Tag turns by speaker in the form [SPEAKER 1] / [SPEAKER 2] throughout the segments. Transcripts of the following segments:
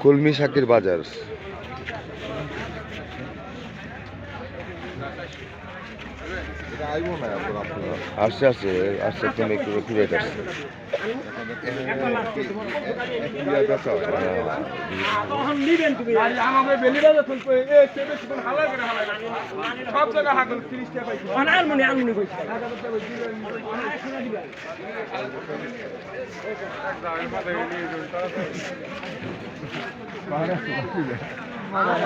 [SPEAKER 1] কলমি শাকের বাজার। আসছে আসছে আসছে তুমি একটু একটু রেট আসছে
[SPEAKER 2] আমাকে বেলি বাজার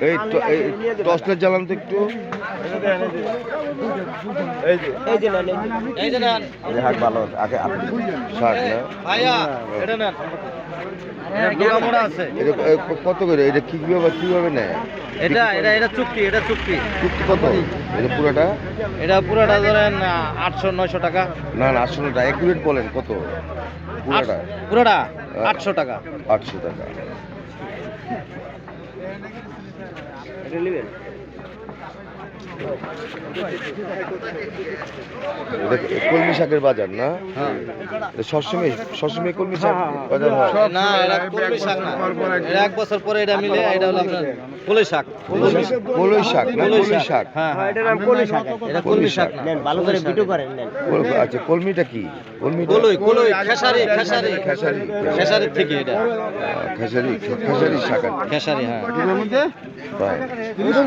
[SPEAKER 2] তুলবে এ চেপে চিকন হালাই করে হালাই সব জায়গা হাগল 30 টাকা পাইছি
[SPEAKER 3] আনমনি আনমনি কইছে
[SPEAKER 1] এই ট- এই টসটা জ্বালান তো একটু হাক ভালো আগে শাক না?
[SPEAKER 3] ভাইয়া এটা নেন। ডোকামোড়া আছে।
[SPEAKER 1] এটা এ, ক- কত করে? এটা কি কীভাবে কীভাবে নেয়?
[SPEAKER 3] এটা এটা এটা চুক্তি এটা চুক্তি।
[SPEAKER 1] চুক্তি কত? এটা পুরোটা?
[SPEAKER 3] এটা পুরোটা ধরেন আটশো নয়শো টাকা।
[SPEAKER 1] না না আসলে একুরেট বলেন কত? পুরোটা?
[SPEAKER 3] পুরোটা আটশো টাকা।
[SPEAKER 1] আটশো টাকা। এটা কলমি শাকের বাজার না? সবসময় সবসময় কলমি শাক বাজার হয়?
[SPEAKER 3] না এটা কলমি শাক না। এটা এক বছর পরে এটা মিলে এটা হলো আপনার কলই শাক।
[SPEAKER 1] কলই শাক না? কলমি শাক।
[SPEAKER 3] হ্যাঁ হ্যাঁ। এটা কলই শাক। এটা কলমি শাক না। ভালো করে ভিডিও করেন
[SPEAKER 1] কল- আচ্ছা কলমিটা কি? কলমিটা
[SPEAKER 3] কলই কলই খেসারি খেসারি।
[SPEAKER 1] খেসারি
[SPEAKER 3] খেসারি। থেকে এটা।
[SPEAKER 1] খেসারি খেসারি শাক
[SPEAKER 3] খেসারি হ্যাঁ।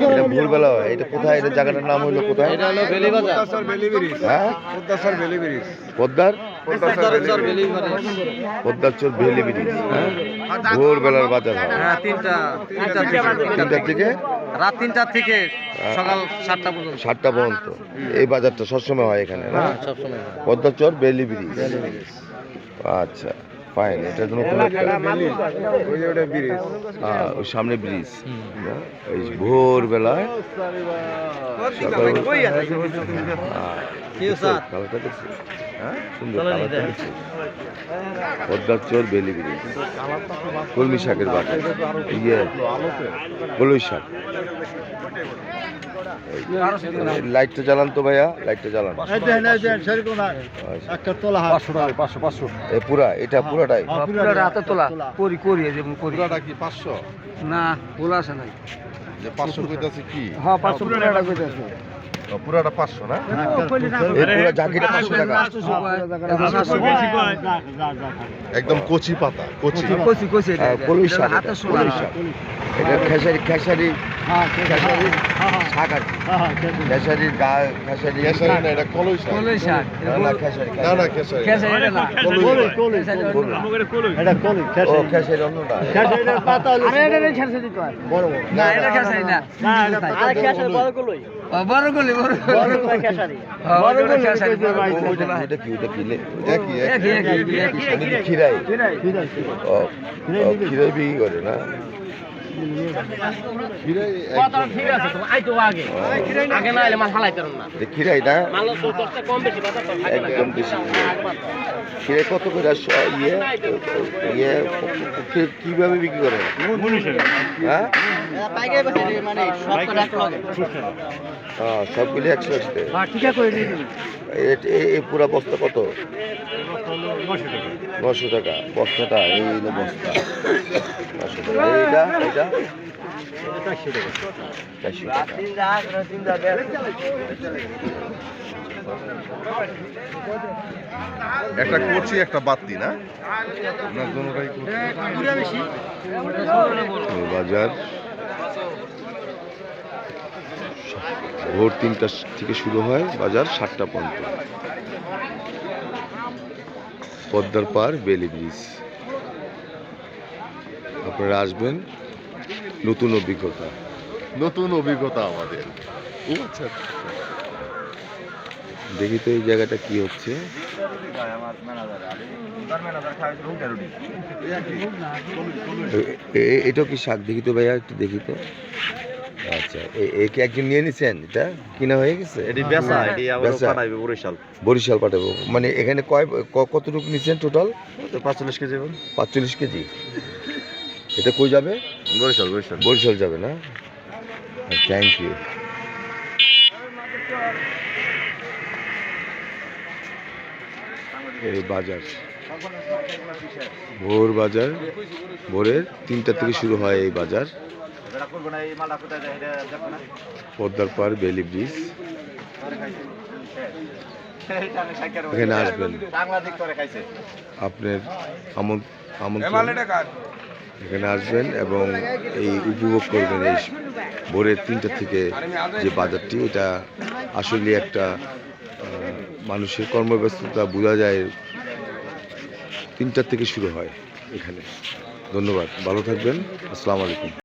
[SPEAKER 1] এটা ভোরবেলা হয়। এটা কোথায়? এটা জায়গাটার নাম হলো কোথায়?
[SPEAKER 3] এটা হলো বেলি বাজার।
[SPEAKER 1] হ্যাঁ?
[SPEAKER 3] চর বেলি বাজার
[SPEAKER 1] পদ্মার ব্রিজ হ্যাঁ? ভোরবেলার বাজার হয়।
[SPEAKER 3] হ্যাঁ তিনটা তিনটা থেকে
[SPEAKER 1] তিনটার থেকে
[SPEAKER 3] রাত তিনটা থেকে সকাল সাতটা পর্যন্ত।
[SPEAKER 1] সাতটা পর্যন্ত। এই বাজারটা সবসময় হয় এখানে না?
[SPEAKER 3] হ্যাঁ। সবসময়
[SPEAKER 1] পদ্মার চর বেলি ব্রিজ। আচ্ছা। ফাইন এটা তো নতুন একটা হ্যাঁ, ওই সামনে ব্রিজ। এই ভোরবেলায় সকাল হ্যাঁ, হ্যাঁ সুন্দর
[SPEAKER 3] চলো
[SPEAKER 1] কালারটা
[SPEAKER 3] নিতে।
[SPEAKER 1] দেখছি। পদ্মার চর বেলি ব্রিজ। কলমি শাকের ইয়ে কলই শাক। লাইটটা জ্বালান তো ভাইয়া লাইটটা জ্বালান।
[SPEAKER 2] পাঁচশো। পাঁচশো
[SPEAKER 1] পুরা পুরাটাই
[SPEAKER 3] রাতে তোলা করি করি যেমন করি
[SPEAKER 4] পুরাটা কি পাঁচশো
[SPEAKER 3] না পোলা আছে নাই
[SPEAKER 4] যে পাঁচশো কইতাছে কি
[SPEAKER 3] হ্যাঁ পাঁচশো পুরাটা কইতেছে
[SPEAKER 4] ও, পুরাটা পাঁচশো না
[SPEAKER 1] এই পুরা জাকিটা পাঁচশো টাকা
[SPEAKER 4] একদম কচি পাতা কচি
[SPEAKER 3] কচি কচি
[SPEAKER 1] হ্যাঁ, শাক এটা, কলই শাক এটা খেসারি। খেসারি খেসারি শাক আর। খেসারির গা খেসারি।
[SPEAKER 4] খেসারি না এটা কলই শাক।
[SPEAKER 3] কলই শাক।
[SPEAKER 1] না, না, খেসারি
[SPEAKER 4] না না খেসারি।
[SPEAKER 3] খেসে এটা না।
[SPEAKER 1] ও খেসারি। অন্যটা
[SPEAKER 3] আরে এটা নেই খেসে দিতে
[SPEAKER 1] বড় বড়।
[SPEAKER 3] না এটা খেসে না আরে খেসে বড় কলই। বড় কলই বড় বড় খেসারি। বড় কলই খেসারি
[SPEAKER 1] ও, কি, ওইটা কি? ওইটা কি? লে-
[SPEAKER 4] একই
[SPEAKER 3] একই
[SPEAKER 4] একই
[SPEAKER 3] একই একই
[SPEAKER 1] এটা খিরাই বিক্রি করে না? একদম। বেশি খিরাই কত করে ইয়ে ইয়ে কীভাবে বিক্রি করে? হ্যাঁ? সবগুলি একশো একশো এই পুরা বস্তা কত? নশো টাকা। বস্তাটা, এই বস্তা। নশো টাকা। এইটা এইটা? চারশো টাকা।
[SPEAKER 4] একটা করছি একটা বাতি, না? দুটোটাই কচি
[SPEAKER 1] বাজার ভোর তিনটা থেকে শুরু হয় বাজার সাতটা পর্যন্ত। পদ্মার পার বেলি ব্রিজ। আপনারা আসবেন নতুন অভিজ্ঞতা।
[SPEAKER 4] নতুন অভিজ্ঞতা আমাদের। ও আচ্ছা।
[SPEAKER 1] দেখি তো এই জায়গাটা কি হচ্ছে। এটাও কি শাক? দেখি তো ভাইয়া একটু দেখি তো। আচ্ছা এ- এ একজন নিয়ে নিছেন? এটা কিনা হয়ে গেছে?
[SPEAKER 5] এটি বেচা এটি আবার। বরিশাল।
[SPEAKER 1] বরিশাল পাঠাবো। মানে এখানে কয় কতটুকু নিচ্ছেন টোটাল
[SPEAKER 5] পাঁচচল্লিশ কেজি
[SPEAKER 1] পাঁচচল্লিশ কেজি। এটা কই যাবে?
[SPEAKER 5] বরিশাল বরিশাল।
[SPEAKER 1] বরিশাল যাবে না? থ্যাংক ইউ এই বাজার। ভোর বাজার, ভোরের তিনটা থেকে শুরু হয় এই বাজার। পদ্মার পার, বেলি ব্রিজ। এখানে আসবেন। আপনার এখানে আসবেন এবং এই উপভোগ করবেন এই ভোরের তিনটা থেকে যে বাজারটি, এটা আসলে একটা মানুষের কর্মব্যস্ততা বোঝা যায় তিনটার থেকে শুরু হয় এখানে। ধন্যবাদ। ভালো থাকবেন। আসসালামু আলাইকুম।